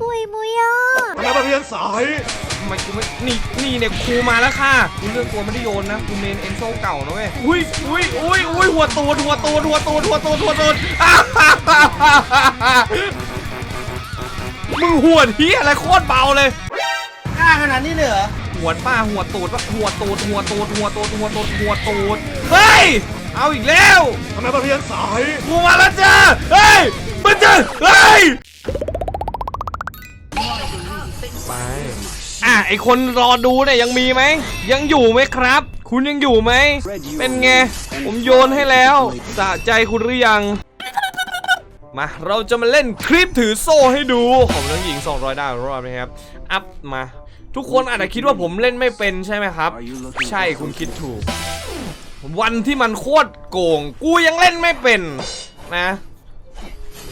ปุยมุยอะทำไมมาเรียนสายทำไมกูไม่นี่นี่เนี่ยครูมาแล้วค่ะกูเลือกตัวไม่ได้โยนนะกูเมนเอนโซเก่านะเว้ยอุ้ยอุ้ยอุ้ยอุ้ยหัวตูดหัวตูดหัวตูดหัวตูดหัวตูดอ้าฮ่าฮ่าฮ่าฮ่ามึงหัวที่อะไรโคตรเบาเลยกล้าขนาดนี้เลยเหรอหัวป้าหัวตูดปะหัวตูดหัวตูดหัวตูดหัวตูดหัวตูดเฮ้ยเอาอีกแล้วทำไมมาเรียนสายกูมาแล้วจ้าเฮ้ยมันจะเฮ้ย ไป อะไอคนรอดูเนี่ยยังมีไหม ยังอยู่ไหมครับ คุณยังอยู่ไหม เป็นไง ผมโยนให้แล้วสะใจคุณหรือยัง มา เราจะมาเล่นคลิปถือโซ่ให้ดูผมน้องหญิง 200ดาวรอบนะครับ อัพมา ทุกคนอาจจะคิดว่าผมเล่นไม่เป็นใช่ไหมครับ ใช่คุณคิดถูก วันที่มันโคตรโกง กูยังเล่นไม่เป็นนะ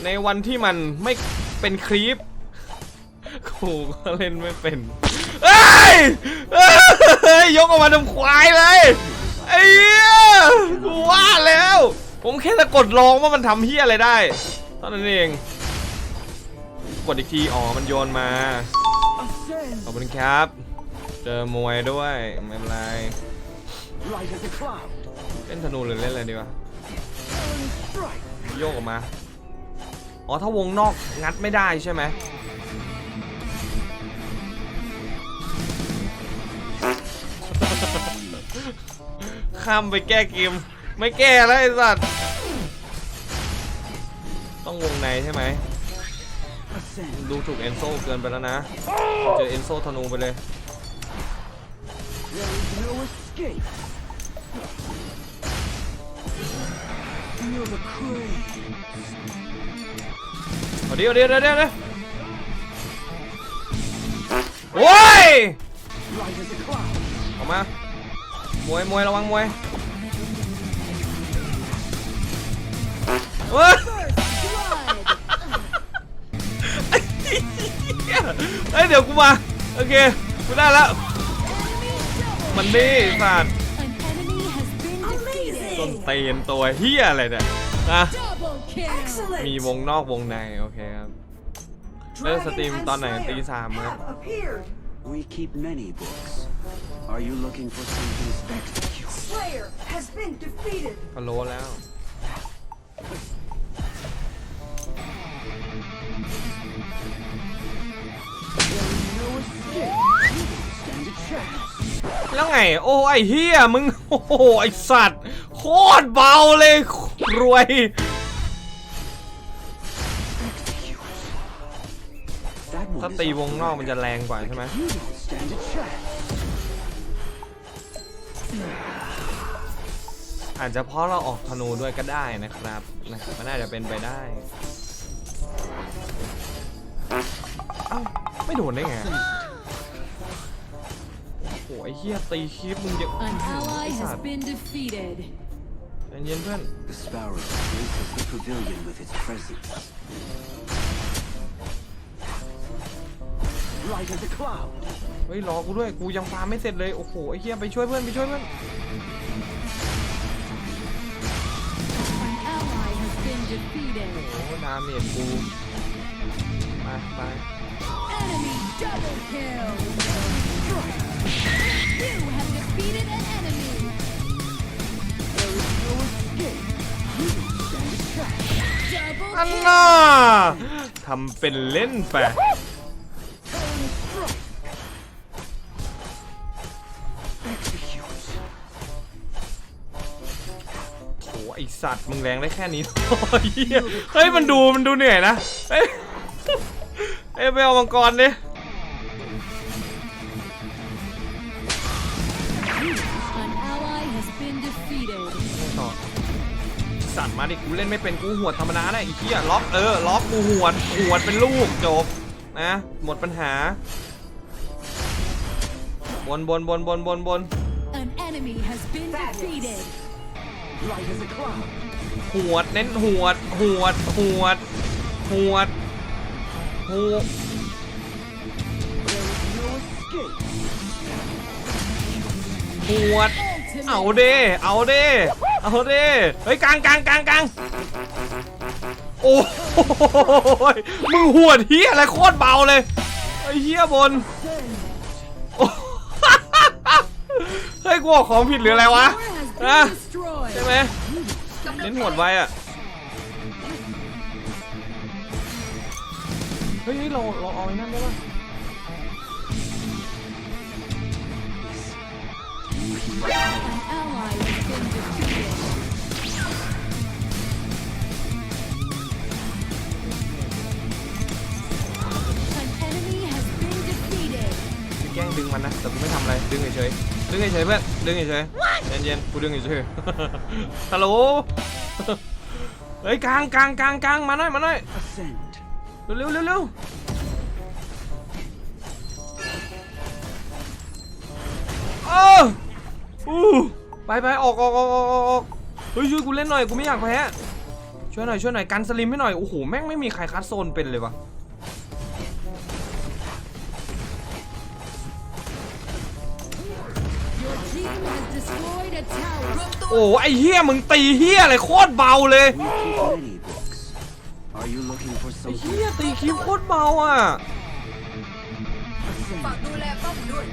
ในวันที่มันไม่เป็นคลิป กูก็เล่นไม่เป็นเอ้ยเอ้ยยกออกมาทำควายเลยไอ้เหี้ยกูว่าแล้ว ผมแค่จะกดลองว่ามันทำเฮี้ยอะไรได้เท่านั้นเอง กดอีกทีอ๋อมันโยนมาขอบคุณครับ เจอมวยด้วย ไม่เป็นไรเล่นธนูหรือเล่นอะไรดีวะโยกออกมา อ๋อถ้าวงนอกงัดไม่ได้ใช่ไหม ข้ามไปแก้เกม ไม่แก้แล้วไอ้สัตว์ต้องวงในใช่ไหมดูถูกเอนโซเกินไปแล้วนะเจอเอนโซธนูไปเลยเอาดี๋ยวเดี๋ยวเดี๋ยวเดี๋ยวโอ้ยออกมามวยมวยระวังมวย เฮ้ย เฮ้ยเดี๋ยวกูมา โอเคกูได้แล้ว มันดีสัตว์ An enemy has been defeated. ต้นเตียนตัวเฮียอะไรเนี่ยนะ Double kill. มีวงนอกวงใน โอเคครับเลิกสตรีมตอนไหนตีสามครับ We keep many books. Are you looking for something spectacular? Slayer has been defeated. พะโลแล้ว แล้วไง โอ้ไอเฮียมึง โอ้โหไอสัตว์ โคตรเบาเลย รวย ถ้าตีวงนอกมันจะแรงกว่าใช่ไหมอาจจะเพราะเราออกธนูด้วยก็ได้นะครับนะครับมันน่าจะเป็นไปได้ ไม่โดนได้ไงโอ้โหไอ้เหี้ยตีคลิปมึงยัง An ally สั has ตว์ been defeated. ใจเย็นเพื่อน The sparrow graces the pavilion with its presence. Light as a cloud. เฮ้ยรอกูด้วยกูยังฟาร์มไม่เสร็จเลยโอ้โหไอ้เหี้ยไปช่วยเพื่อนไปช่วยเพื่อน An ally has been defeated. โอ้โหดาเมจกูไปไป Enemy double kill. You have defeated an enemy. Double อัน kill. น่าทำเป็นเล่นไปโถไอสัตว์มึงแรงได้แค่นี้ โอ้ยเหี้ยเฮ้ย มันดูมันดูเหนื่อยนะเฮ้ย เอ้ยไปเอามังกรดิ An ally has been defeated. ต่อสัตว์มาดิกูเล่นไม่เป็นกูหวดธรรมดาได้ไอ้เหี้ยล็อกเออล็อกกูหวดหวดเป็นลูกจบนะหมดปัญหาบนบนบนบนบนบน An enemy has been defeated. Light as a cloud. หวดเน้นหวดหวดหวดหวดหวด There is no escape. หวด เอาเด้เอาเด้เอาเด้เฮ้ยกลางกลางกลางกลางโอ้ยมึงหวดเฮียอะไรโคตรเบาเลยไอ้เฮียบนเฮ้ยกูออกของผิดหรืออะไรวะนะใช่ไหมเน้นหวดไว้อะ เฮ้ยเฮ้ยเราเราเอาไอ้นั่นได้ปะ An ally has been defeated. An enemy has been defeated. กูแกล้งดึงมันนะแต่กูไม่ทำอะไรดึงเฉยๆดึงเฉยๆเพื่อนดึงเฉยๆเย็นๆกูดึงเฉยๆ ฮัลโหลเฮ้ยกลางกลางกลางกลางมาหน่อยมาหน่อย Ascend. เร็วเร็วเร็วเร็วเอออู้ไปไปออกออกออกออกออกเฮ้ยช่วยกูเล่นหน่อยกูไม่อยากแพ้ช่วยหน่อยช่วยหน่อยกันสลิมให้หน่อยโอ้โหแม่งไม่มีใครคัดโซนเป็นเลยวะโอ้ไอเฮียมึงตีเฮียอะไรโคตรเบาเลย ไอ้ something เฮียตีคิวโคตรเบาอะฝากดูแลป้อมด้วย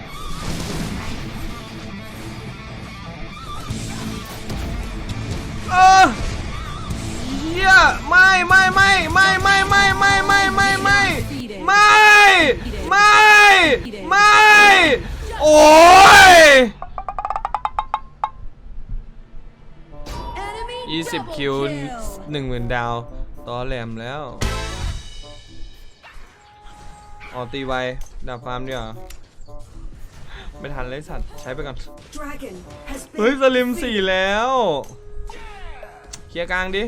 เออเฮียไม่ไม่ไม่ไม่ไม่ไม่ไม่ไม่ไม่ไม่ไม่ไม่ไม่โอ้ย Enemy 20 double คิว kill. 10,000ดาว ตอแหลมแล้วอ๋อตีไวดับฟาร์มเดียวาไม่ทันเลยสัตว์ใช้ไปก่อน Dragon has been เฮ้ยสลิม defeated. สี่แล้วเคลียร์กลางดิ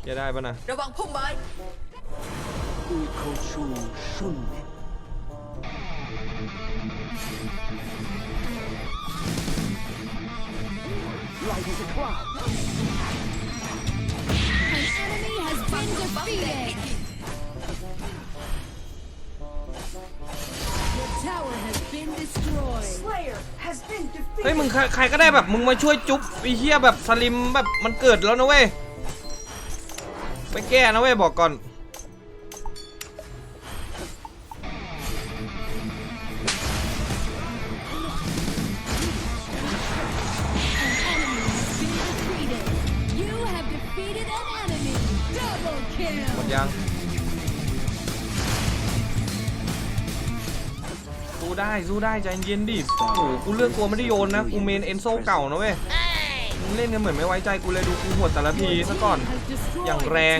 เคลียร์ได้ปะนะระวังพุ่มไม้ defeated. Your tower has been destroyed. Slayer has been เฮ้ยมึง defeated. ใครใครก็ได้แบบมึงมาช่วยจุ๊บไอ้เหี้ยแบบสลิมแบบมันเกิดแล้วนะเว้ย ไปแก้นะเว้ยบอกก่อน หมดยังสู้ได้สู้ได้ใจเย็นดิโอ้โหกูเลือกตัวไม่ได้โยนนะกูเมนเอนโซเก่านะเว้ยมึงเล่นกันเหมือนไม่ไว้ใจกูเลยดูกูหวดแต่ละทีซะก่อนอย่างแรง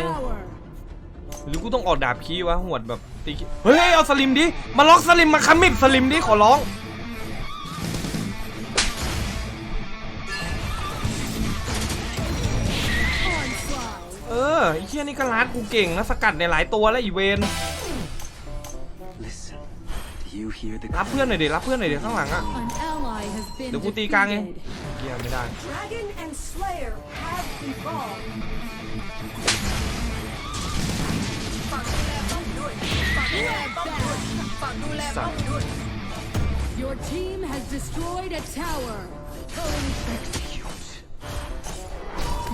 หรือกูต้องออกดาบคีวะหวดแบบตีเฮ้ยเอาสลิมดิมาล็อกสลิมมาคัมมิบสลิมดิขอร้อง ไอ้เชี่ยนี่ก็ร้านกูเก่งนะสกัดในหลายตัวแล้วอีเวนรับเพื่อนหน่อยเดี๋ยวรับเพื่อนหน่อยเดี๋ยวข้างหลังอะเดี๋ยวกูตีกลางเองเยี่ยไม่ได้สัตว์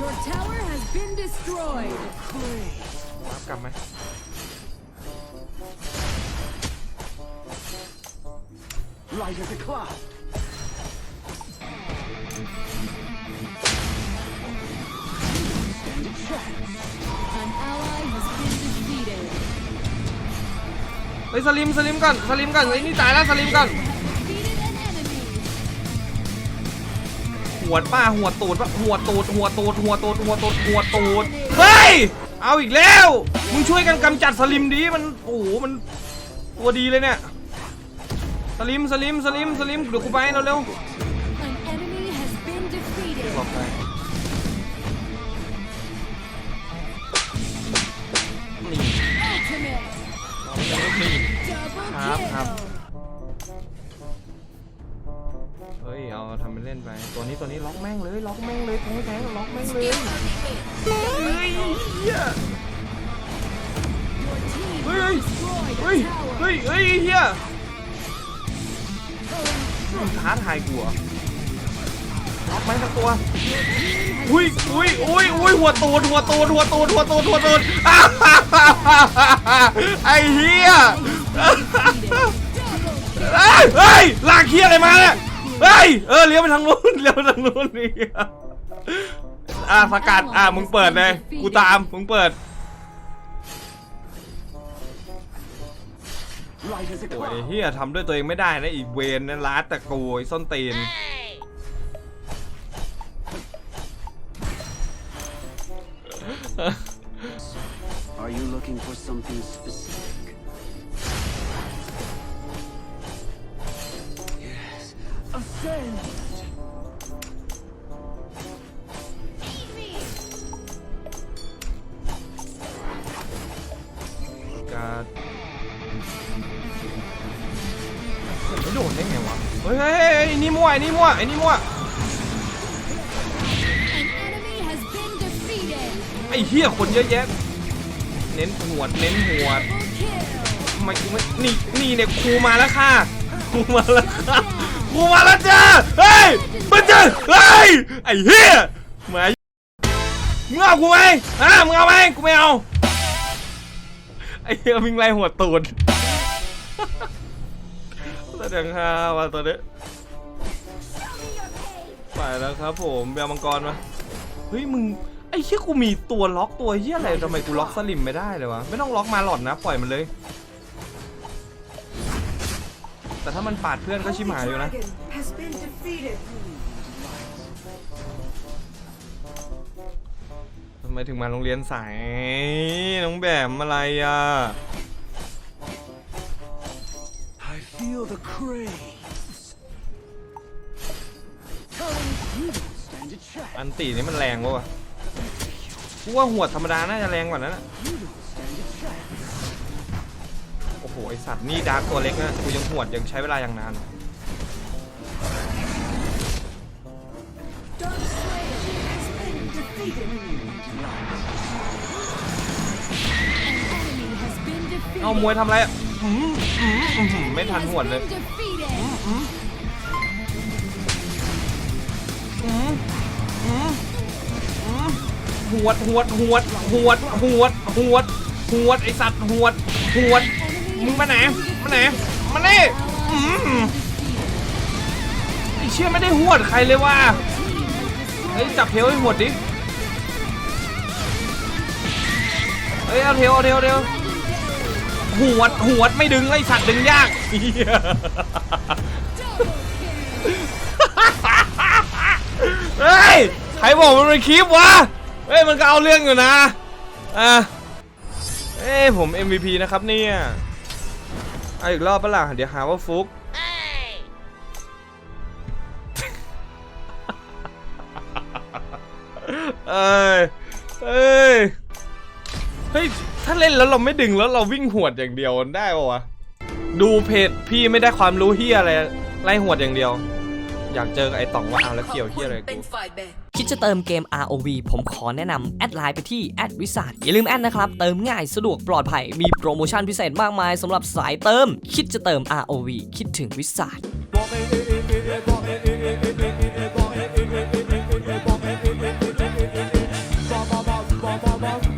Your tower has been destroyed. รับกลับไหม Light as a cloud. Stand a chance. An ally has been defeated. เฮ้ยสลิมสลิมก่อนสลิมก่อนไอ้นี่ตายแล้วสลิมก่อน หัวดป้าหัวตูดปะหัวตูดหัวตูดหัวตูดหัวตูดหัวตูดเฮ้ยเอาอีกแล้ว มึงช่วยกันกำจัดสลิมดีมันโอ้โหมันตัวดีเลยเนี่ยสลิมสลิมสลิมสลิมเดี๋ยวกูไปเร็ว An enemy has been defeated. ๆบอกไปนี่ Ultimate. นี่ Double Hap, kill. hap. เอาทำเป็นเล่นไป ตัวนี้ตัวนี้ล็อกแม่งเลยล็อกแม่งเลยแทงแทงล็อกแม่งเลยเฮ้ยเหี้ยเฮ้ยเฮ้ยเฮ้ยเฮียท้าทายกูเหรอน็อกไหมสักตัว อุ้ยอุ้ยอุ้ยอุ้ยหัวตูดหัวตูดหัวตูดหัวตูดหัวตูดไอ้เหี้ยเฮ้ยเฮ้ยลากเหี้ยอะไรมาเนี่ย เฮ้ยเออเลี้ยวไปทางนู้นเลี้ยวไปทางนู้นนี่อะสกัดอะมึงเปิดเลยกูตามมึงเปิดโอ้ยเฮียทำด้วยตัวเองไม่ได้นะอีเวนนะร้านแต่กูส้นตีน Are ไม่โดนได้ไงวะ เฮ้ยเฮ้ยเฮ้ยไอ้นี่มั่วไอ้นี่มั่วไอ้นี่มั่ว An enemy has been defeated. ไอ้เฮียคนเยอะแยะ เน้นหัวดเน้นหัวด Double kill. ทำไมกูไม่นี่นี่เนี่ยครูมาแล้วค่ะครูมาแล้วค่ะครูมาแล้วจ้าเฮ้ยมันจะเฮ้ยไอ้เฮียหมามึงเอากูไหมฮะมึงเอาไหมกูไม่เอา ไอ้เฮียวิ่งไล่หัวตูดแสดงฮาว่าตัวนี้ไปแล้วครับผมแบลมังกรมาเฮ้ยมึงไอ้เฮียกูมีตัวล็อกตัวเฮี้ยอะไรทำไมกูล็อกสลิมไม่ได้เลยวะไม่ต้องล็อกมาหลอดนะ ปล่อยมันเลย แต่ถ้ามันปาดเพื่อนก็ชิมหายอยู่นะำไมถึงมาโรงเรียนสาย น้องแบมอะไรอะ I feel the craze. You don't stand a chance. อันตีนี่มันแรงปะวะกูว่าหัวดธรรมดาน่าจะแรงกว่านั้นอะ You don't stand a chance. โอ้โห ไอสัตว์นี่ดาร์กตัวเล็กนะกูยังหวดยังใช้เวลาอย่างนาน Dark Slayer has been defeated. An enemy has been defeated. เอามวยทำอะไรอะอื้อหืออื้อหือไม่ทันหวดเลย Has been defeated. หวดหวดหวดหวดหวดหวดหวดไอสัตว์หวดหวด Enemy มึง has มาไหน been มาไหน defeated. มานี่ Ally อื has ม been defeated. ไอเชี่ยไม่ได้หวดใครเลยว่ะเฮ้ยจับเทลให้หวดดิ เฮ้ยเอาเทลเอาเทลเอาเทลหวดหวดไม่ดึงไอสัตว์ดึงยากเหี้ยเฮ้ยใครบอกมันเป็นคลิปวะเฮ้ยมันก็เอาเรื่องอยู่นะอะเอ้ยผม MVP นะครับเนี่ยเอาอีกรอบปะล่ะเดี๋ยวหาว่าฟุกเอ้ยเอ้ย เฮ้ย ถ้าเล่นแล้วเราไม่ดึงแล้วเราวิ่งหวดอย่างเดียวได้ปะวะ ดูเพจพี่ไม่ได้ความรู้เฮียอะไร ไล่หวดอย่างเดียว อยากเจอกับไอ้ตองว่าเอาแล้วเกี่ยวเฮียอะไรกู เป็นฝ่ายแบ่งคิดจะเติมเกม ROV ผมขอแนะนำแอดไลน์ไปที่แอดวิสาอย่าลืมแอดนะครับ เติมง่ายสะดวกปลอดภัย มีโปรโมชั่นพิเศษมากมายสำหรับสายเติม คิดจะเติม ROV คิดถึงวิสาบอกเอง